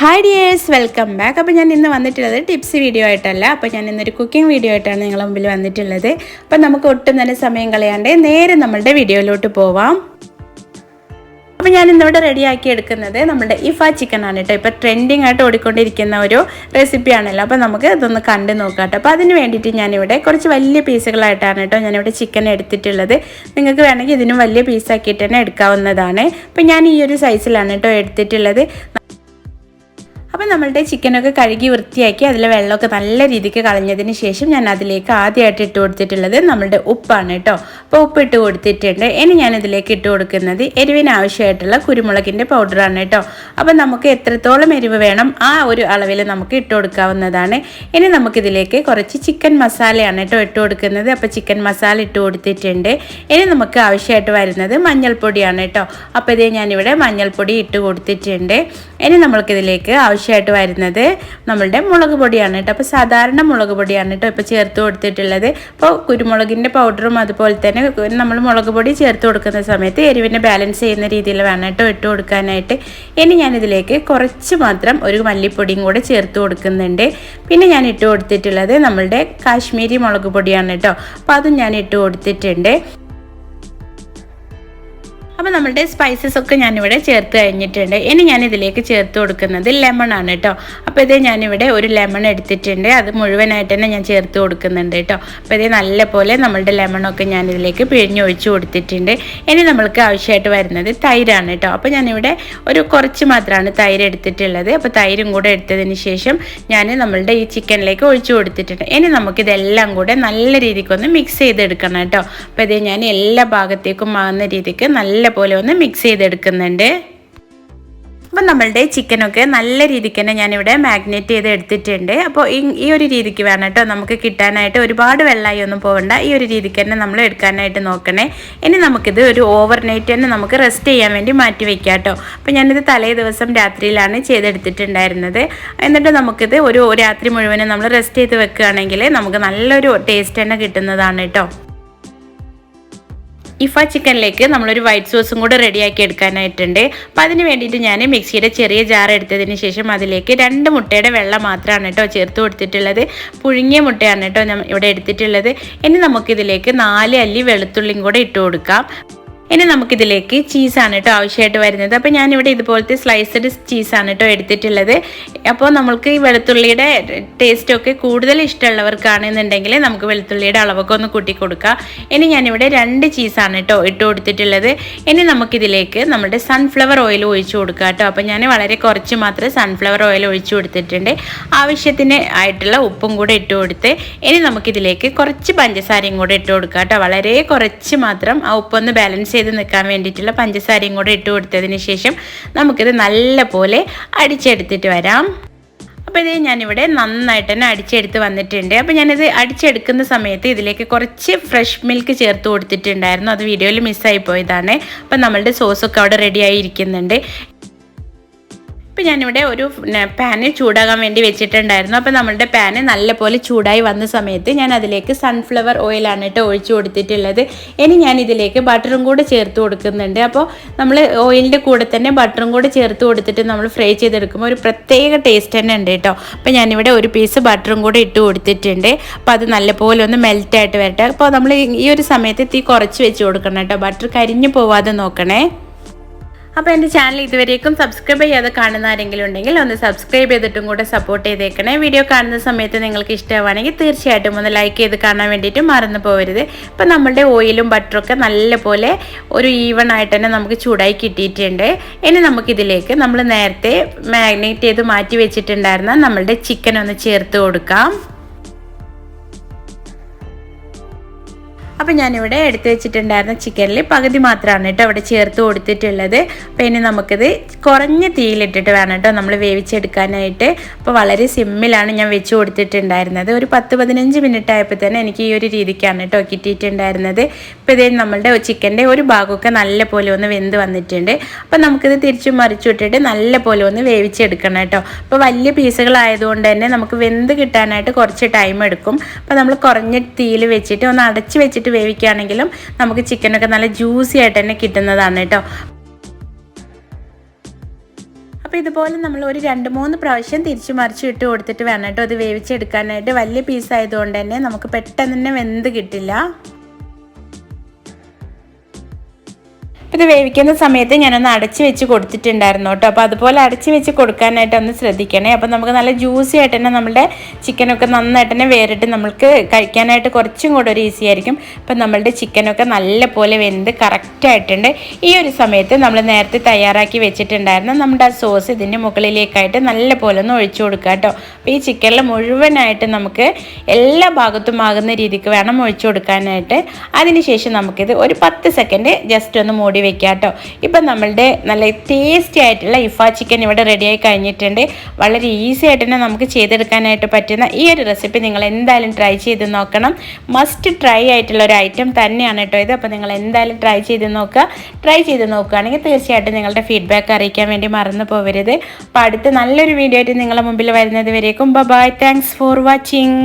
Hi dears welcome back അപ്പോൾ ഞാൻ ഇന്ന് വന്നിട്ടുള്ളത് ടിപ്സ് വീഡിയോ ആയിട്ടല്ല. അപ്പോൾ ഞാൻ ഇന്നൊരു കുക്കിംഗ് വീഡിയോ ആയിട്ടാണ് നിങ്ങളുടെ മുമ്പിൽ വന്നിട്ടുള്ളത്. അപ്പോൾ നമുക്ക് ഒട്ടും തന്നെ സമയം കളയാണ്ട് നേരെ നമ്മളുടെ വീഡിയോയിലോട്ട് പോവാം. അപ്പോൾ ഞാൻ ഇന്നിവിടെ റെഡിയാക്കി എടുക്കുന്നത് നമ്മുടെ ഇഫ ചിക്കൻ ആണ് കേട്ടോ. ഇപ്പോൾ ട്രെൻഡിങ് ആയിട്ട് ഓടിക്കൊണ്ടിരിക്കുന്ന ഒരു റെസിപ്പിയാണല്ലോ അപ്പോൾ നമുക്ക് ഇതൊന്ന് കണ്ട് നോക്കാം കേട്ടോ അപ്പോൾ അതിന് വേണ്ടിയിട്ട് ഞാനിവിടെ കുറച്ച് വലിയ പീസുകളായിട്ടാണ് കേട്ടോ ഞാനിവിടെ ചിക്കൻ എടുത്തിട്ടുള്ളത്. നിങ്ങൾക്ക് വേണമെങ്കിൽ ഇതിനും വലിയ പീസാക്കിയിട്ട് തന്നെ എടുക്കാവുന്നതാണ്. അപ്പോൾ ഞാൻ ഈ ഒരു സൈസിലാണ് കേട്ടോ എടുത്തിട്ടുള്ളത്. അപ്പോൾ നമ്മളുടെ ചിക്കനൊക്കെ കഴുകി വൃത്തിയാക്കി അതിൽ വെള്ളമൊക്കെ നല്ല രീതിക്ക് കളഞ്ഞതിന് ശേഷം ഞാൻ അതിലേക്ക് ആദ്യമായിട്ട് ഇട്ട് കൊടുത്തിട്ടുള്ളത് നമ്മളുടെ ഉപ്പാണ് കേട്ടോ. അപ്പോൾ ഉപ്പ് ഇട്ട് കൊടുത്തിട്ടുണ്ട്. ഇനി ഞാൻ ഇതിലേക്ക് ഇട്ട് കൊടുക്കുന്നത് എരിവിന് ആവശ്യമായിട്ടുള്ള കുരുമുളകിന്റെ പൗഡറാണ് കേട്ടോ. അപ്പം നമുക്ക് എത്രത്തോളം എരിവ് വേണം ആ ഒരു അളവിൽ നമുക്ക് ഇട്ട് കൊടുക്കാവുന്നതാണ്. ഇനി നമുക്കിതിലേക്ക് കുറച്ച് ചിക്കൻ മസാലയാണ് കേട്ടോ ഇട്ട് കൊടുക്കുന്നത്. അപ്പോൾ ചിക്കൻ മസാല ഇട്ട് കൊടുത്തിട്ടുണ്ട്. ഇനി നമുക്ക് ആവശ്യമായിട്ട് വരുന്നത് മഞ്ഞൾപ്പൊടിയാണ് കേട്ടോ. അപ്പോൾ ഇതേ ഞാനിവിടെ മഞ്ഞൾപ്പൊടി ഇട്ട് കൊടുത്തിട്ടുണ്ട്. ഇനി നമ്മൾക്കിതിലേക്ക് ആവശ്യമായിട്ട് വരുന്നത് നമ്മളുടെ മുളക് പൊടിയാണ് കേട്ടോ. അപ്പോൾ സാധാരണ മുളക് പൊടിയാണ് കേട്ടോ ഇപ്പോൾ ചേർത്ത് കൊടുത്തിട്ടുള്ളത്. അപ്പോൾ കുരുമുളകിന്റെ പൗഡറും അതുപോലെ തന്നെ നമ്മൾ മുളക് പൊടി ചേർത്ത് കൊടുക്കുന്ന സമയത്ത് എരിവിനെ ബാലൻസ് ചെയ്യുന്ന രീതിയിൽ വേണം കേട്ടോ ഇട്ട് കൊടുക്കാനായിട്ട്. ഇനി ഞാനിതിലേക്ക് കുറച്ച് മാത്രം ഒരു മല്ലിപ്പൊടിയും കൂടെ ചേർത്ത് കൊടുക്കുന്നുണ്ട്. പിന്നെ ഞാൻ ഇട്ട് കൊടുത്തിട്ടുള്ളത് നമ്മളുടെ കാശ്മീരി മുളക് പൊടിയാണ് കേട്ടോ. അപ്പോൾ അതും ഞാൻ ഇട്ട് കൊടുത്തിട്ടുണ്ട്. അപ്പോൾ നമ്മളുടെ സ്പൈസസ് ഒക്കെ ഞാനിവിടെ ചേർത്ത് കഴിഞ്ഞിട്ടുണ്ട്. ഇനി ഞാൻ ഇതിലേക്ക് ചേർത്ത് കൊടുക്കുന്നത് ലെമൺ ആണ് കേട്ടോ അപ്പോൾ ഇത് ഞാനിവിടെ ഒരു ലെമൺ എടുത്തിട്ടുണ്ട്. അത് മുഴുവനായിട്ട് തന്നെ ഞാൻ ചേർത്ത് കൊടുക്കുന്നുണ്ട് കേട്ടോ അപ്പോൾ ഇത് നല്ല പോലെ നമ്മളുടെ ലെമണൊക്കെ ഞാൻ ഇതിലേക്ക് പിഴിഞ്ഞ് ഒഴിച്ച് കൊടുത്തിട്ടുണ്ട്. ഇനി നമ്മൾക്ക് ആവശ്യമായിട്ട് വരുന്നത് തൈരാണ് കേട്ടോ അപ്പോൾ ഞാനിവിടെ ഒരു കുറച്ച് മാത്രമാണ് തൈര് എടുത്തിട്ടുള്ളത്. അപ്പോൾ തൈരും കൂടെ എടുത്തതിന് ശേഷം ഞാൻ നമ്മളുടെ ഈ ചിക്കനിലേക്ക് ഒഴിച്ചു കൊടുത്തിട്ടുണ്ട്. ഇനി നമുക്കിതെല്ലാം കൂടെ നല്ല രീതിക്കൊന്ന് മിക്സ് ചെയ്തെടുക്കണം കേട്ടോ അപ്പോൾ ഇത് ഞാൻ എല്ലാ ഭാഗത്തേക്കും ആകുന്ന രീതിക്ക് നല്ല പോലെ ഒന്ന് മിക്സ് ചെയ്തെടുക്കുന്നുണ്ട്. അപ്പം നമ്മളുടെ ചിക്കനൊക്കെ നല്ല രീതിക്ക് തന്നെ ഞാനിവിടെ മാഗ്നേറ്റ് ചെയ്ത് എടുത്തിട്ടുണ്ട്. അപ്പോൾ ഈ ഒരു രീതിക്ക് വേണം കേട്ടോ നമുക്ക് കിട്ടാനായിട്ട്. ഒരുപാട് വെള്ളമായി ഒന്നും പോകണ്ട. ഈ ഒരു രീതിക്ക് തന്നെ നമ്മൾ എടുക്കാനായിട്ട് നോക്കണേ. ഇനി നമുക്കിത് ഒരു ഓവർ നൈറ്റ് തന്നെ നമുക്ക് റെസ്റ്റ് ചെയ്യാൻ വേണ്ടി മാറ്റി വെക്കാം കേട്ടോ. അപ്പോൾ ഞാനിത് തലേ ദിവസം രാത്രിയിലാണ് ചെയ്തെടുത്തിട്ടുണ്ടായിരുന്നത്. എന്നിട്ട് നമുക്കിത് ഒരു രാത്രി മുഴുവനും നമ്മൾ റെസ്റ്റ് ചെയ്ത് വെക്കുകയാണെങ്കിൽ നമുക്ക് നല്ലൊരു ടേസ്റ്റ് തന്നെ കിട്ടുന്നതാണ് കേട്ടോ. ഇഫ ചിക്കനിലേക്ക് നമ്മളൊരു വൈറ്റ് സോസും കൂടെ റെഡിയാക്കി എടുക്കാനായിട്ടുണ്ട്. അപ്പോൾ അതിന് വേണ്ടിയിട്ട് ഞാൻ മിക്സിയുടെ ചെറിയ ജാർ എടുത്തതിന് ശേഷം അതിലേക്ക് രണ്ട് മുട്ടയുടെ വെള്ളം മാത്രമാണ് കേട്ടോ ചേർത്ത് കൊടുത്തിട്ടുള്ളത്. പുഴുങ്ങിയ മുട്ടയാണ് കേട്ടോ ഇവിടെ എടുത്തിട്ടുള്ളത്. ഇനി നമുക്കിതിലേക്ക് നാല് അല്ലി വെളുത്തുള്ളിയും കൂടെ ഇട്ട് കൊടുക്കാം. ഇനി നമുക്കിതിലേക്ക് ചീസാണ് കേട്ടോ ആവശ്യമായിട്ട് വരുന്നത്. അപ്പോൾ ഞാനിവിടെ ഇതുപോലത്തെ സ്ലൈസ്ഡ് ചീസാണ് കേട്ടോ എടുത്തിട്ടുള്ളത്. അപ്പോൾ നമുക്ക് ഈ വെളുത്തുള്ളിയുടെ ടേസ്റ്റൊക്കെ കൂടുതൽ ഇഷ്ടമുള്ളവർക്കാണെന്നുണ്ടെങ്കിൽ നമുക്ക് വെളുത്തുള്ളിയുടെ അളവൊക്കെ ഒന്ന് കൂട്ടി കൊടുക്കാം. ഇനി ഞാനിവിടെ രണ്ട് ചീസാണ് കേട്ടോ ഇട്ട് കൊടുത്തിട്ടുള്ളത്. ഇനി നമുക്കിതിലേക്ക് നമ്മുടെ സൺഫ്ലവർ ഓയിൽ ഒഴിച്ചു കൊടുക്കുക കേട്ടോ അപ്പോൾ ഞാൻ വളരെ കുറച്ച് മാത്രമേ സൺഫ്ലവർ ഓയിൽ ഒഴിച്ചു കൊടുത്തിട്ടുണ്ട്. ആവശ്യത്തിന് ആയിട്ടുള്ള ഉപ്പും കൂടെ ഇട്ട് കൊടുത്ത് ഇനി നമുക്കിതിലേക്ക് കുറച്ച് പഞ്ചസാരയും കൂടെ ഇട്ട് കൊടുക്കുക കേട്ടോ വളരെ കുറച്ച് മാത്രം ആ ഉപ്പൊന്ന് ബാലൻസ് ചെയ്ത് നിൽക്കാൻ വേണ്ടിയിട്ടുള്ള പഞ്ചസാരയും കൂടെ ഇട്ട് കൊടുത്തതിന് ശേഷം നമുക്കിത് നല്ല പോലെ അടിച്ചെടുത്തിട്ട് വരാം. അപ്പോൾ ഇത് ഞാനിവിടെ നന്നായിട്ട് തന്നെ അടിച്ചെടുത്ത് വന്നിട്ടുണ്ട്. അപ്പോൾ ഞാനിത് അടിച്ചെടുക്കുന്ന സമയത്ത് ഇതിലേക്ക് കുറച്ച് ഫ്രഷ് മിൽക്ക് ചേർത്ത് കൊടുത്തിട്ടുണ്ടായിരുന്നു. അത് വീഡിയോയിൽ മിസ്സായി പോയതാണ്. അപ്പോൾ നമ്മളുടെ സോസൊക്കെ അവിടെ റെഡി ആയിരിക്കുന്നുണ്ട് ഇപ്പം ഞാനിവിടെ ഒരു പാന് ചൂടാകാൻ വേണ്ടി വെച്ചിട്ടുണ്ടായിരുന്നു. അപ്പോൾ നമ്മളുടെ പാന് നല്ലപോലെ ചൂടായി വന്ന സമയത്ത് ഞാൻ അതിലേക്ക് സൺഫ്ലവർ ഓയിലാണ് കേട്ടോ ഒഴിച്ചു കൊടുത്തിട്ടുള്ളത്. ഇനി ഞാൻ ഇതിലേക്ക് ബട്ടറും കൂടെ ചേർത്ത് കൊടുക്കുന്നുണ്ട്. അപ്പോൾ നമ്മൾ ഓയിലിന്റെ കൂടെ തന്നെ ബട്ടറും കൂടെ ചേർത്ത് കൊടുത്തിട്ട് നമ്മൾ ഫ്രൈ ചെയ്തെടുക്കുമ്പോൾ ഒരു പ്രത്യേക ടേസ്റ്റ് തന്നെ ഉണ്ട് കേട്ടോ. അപ്പോൾ ഞാനിവിടെ ഒരു പീസ് ബട്ടറും കൂടെ ഇട്ട് കൊടുത്തിട്ടുണ്ട്. അപ്പോൾ അത് നല്ലപോലെ ഒന്ന് മെൽറ്റായിട്ട് വരട്ടെ. അപ്പോൾ നമ്മൾ ഈ ഒരു സമയത്ത് തീ കുറച്ച് വെച്ച് കൊടുക്കണം കേട്ടോ. ബട്ടർ കരിഞ്ഞു പോവാതെ നോക്കണേ. അപ്പോൾ എന്റെ ചാനൽ ഇതുവരേക്കും സബ്സ്ക്രൈബ് ചെയ്യാതെ കാണുന്ന ആരെങ്കിലും ഉണ്ടെങ്കിൽ ഒന്ന് സബ്സ്ക്രൈബ് ചെയ്തിട്ടും കൂടെ സപ്പോർട്ട് ചെയ്തേക്കണേ. വീഡിയോ കാണുന്ന സമയത്ത് നിങ്ങൾക്ക് ഇഷ്ടമാണെങ്കിൽ തീർച്ചയായിട്ടും ഒന്ന് ലൈക്ക് ചെയ്ത് കാണാൻ വേണ്ടിയിട്ട് മറന്നു പോകരുത് ഇപ്പം നമ്മളുടെ ഓയിലും ബട്ടറൊക്കെ നല്ലപോലെ ഒരു ഈവൺ ആയിട്ട് തന്നെ നമുക്ക് ചൂടായി കിട്ടിയിട്ടുണ്ട്. ഇനി നമുക്കിതിലേക്ക് നമ്മൾ നേരത്തെ മാഗ്നേറ്റ് ചെയ്ത് മാറ്റി വെച്ചിട്ടുണ്ടായിരുന്ന നമ്മളുടെ ചിക്കൻ ഒന്ന് ചേർത്ത് കൊടുക്കാം. അപ്പോൾ ഞാനിവിടെ എടുത്ത് വെച്ചിട്ടുണ്ടായിരുന്ന ചിക്കനിൽ പകുതി മാത്രമാണ് കേട്ടോ അവിടെ ചേർത്ത് കൊടുത്തിട്ടുള്ളത്. അപ്പോൾ ഇനി നമുക്കിത് കുറഞ്ഞ തീയിലിട്ടിട്ട് വേണം കേട്ടോ നമ്മൾ വേവിച്ചെടുക്കാനായിട്ട്. അപ്പോൾ വളരെ സിമ്മിലാണ് ഞാൻ വെച്ച് കൊടുത്തിട്ടുണ്ടായിരുന്നത്. ഒരു പത്ത് പതിനഞ്ച് മിനിറ്റ് ആയപ്പോൾ തന്നെ എനിക്ക് ഈ ഒരു രീതിക്കാണ് കേട്ടോ കിട്ടിയിട്ടുണ്ടായിരുന്നത്. ഇപ്പോൾ ഇതേ നമ്മളുടെ ചിക്കന്റെ ഒരു ഭാഗമൊക്കെ നല്ല പോലെ ഒന്ന് വെന്ത് വന്നിട്ടുണ്ട്. അപ്പോൾ നമുക്കിത് തിരിച്ചു വിട്ടിട്ട് നല്ല പോലെ ഒന്ന് വേവിച്ചെടുക്കണം കേട്ടോ. അപ്പോൾ വലിയ പീസുകളായതുകൊണ്ട് തന്നെ നമുക്ക് വെന്ത് കിട്ടാനായിട്ട് കുറച്ച് ടൈം എടുക്കും. അപ്പോൾ നമ്മൾ കുറഞ്ഞ തീയിൽ വെച്ചിട്ട് ഒന്ന് അടച്ച് വെച്ചിട്ട് വേവിക്കുകയാണെങ്കിലും നമുക്ക് ചിക്കനൊക്കെ നല്ല ജ്യൂസി ആയിട്ട് തന്നെ കിട്ടുന്നതാണ് കേട്ടോ. അപ്പോൾ ഇതുപോലെ നമ്മൾ ഒരു രണ്ട് മൂന്ന് പ്രാവശ്യം തിരിച്ചു മറിച്ച് ഇട്ട് കൊടുത്തിട്ട് വേണം കേട്ടോ അത് വേവിച്ചെടുക്കാനായിട്ട്. വലിയ പീസ് ആയതുകൊണ്ട് തന്നെ നമുക്ക് പെട്ടെന്ന് തന്നെ വെന്ത് കിട്ടില്ല. ഇത് വേവിക്കുന്ന സമയത്ത് ഞാനൊന്ന് അടച്ച് വെച്ച് കൊടുത്തിട്ടുണ്ടായിരുന്നു കേട്ടോ. അപ്പോൾ അതുപോലെ അടച്ച് വെച്ച് കൊടുക്കാനായിട്ട് ഒന്ന് ശ്രദ്ധിക്കണേ. അപ്പോൾ നമുക്ക് നല്ല ജ്യൂസി ആയിട്ട് തന്നെ നമ്മുടെ ചിക്കനൊക്കെ നന്നായിട്ട് തന്നെ വേറിട്ട് നമുക്ക് കഴിക്കാനായിട്ട് കുറച്ചും കൂടെ ഒരു ഈസി ആയിരിക്കും. അപ്പം നമ്മളുടെ ചിക്കനൊക്കെ നല്ല പോലെ വെന്ത് കറക്റ്റായിട്ടുണ്ട് ഈ ഒരു സമയത്ത് നമ്മൾ നേരത്തെ തയ്യാറാക്കി വെച്ചിട്ടുണ്ടായിരുന്ന നമ്മുടെ ആ സോസ് ഇതിന്റെ മുകളിലേക്കായിട്ട് നല്ല പോലെ ഒന്ന് ഒഴിച്ചു കൊടുക്കുക കേട്ടോ. അപ്പോൾ ഈ ചിക്കനിൽ മുഴുവനായിട്ട് നമുക്ക് എല്ലാ ഭാഗത്തും ആകുന്ന രീതിക്ക് വേണം ഒഴിച്ചു കൊടുക്കാനായിട്ട്. അതിനുശേഷം നമുക്കിത് ഒരു പത്ത് സെക്കൻഡ് ജസ്റ്റ് ഒന്ന് മൂടി വെക്കാം കേട്ടോ ഇപ്പം നമ്മളുടെ നല്ല ടേസ്റ്റി ആയിട്ടുള്ള ഇഫ ചിക്കൻ ഇവിടെ റെഡിയായി കഴിഞ്ഞിട്ടുണ്ട്. വളരെ ഈസി ആയിട്ട് തന്നെ നമുക്ക് ചെയ്തെടുക്കാനായിട്ട് പറ്റുന്ന ഈ ഒരു റെസിപ്പി നിങ്ങൾ എന്തായാലും ട്രൈ ചെയ്ത് നോക്കണം. മസ്റ്റ് ട്രൈ ആയിട്ടുള്ള ഒരു ഐറ്റം തന്നെയാണ് കേട്ടോ ഇത്. അപ്പോൾ നിങ്ങൾ എന്തായാലും ട്രൈ ചെയ്ത് നോക്കുക. ട്രൈ ചെയ്ത് നോക്കുകയാണെങ്കിൽ തീർച്ചയായിട്ടും നിങ്ങളുടെ ഫീഡ്ബാക്ക് അറിയിക്കാൻ വേണ്ടി മറന്നു പോകരുത് അപ്പോൾ അടുത്ത നല്ലൊരു വീഡിയോ ആയിട്ട് നിങ്ങളുടെ മുമ്പിൽ വരുന്നത് വരേക്കും. Bye thanks for watching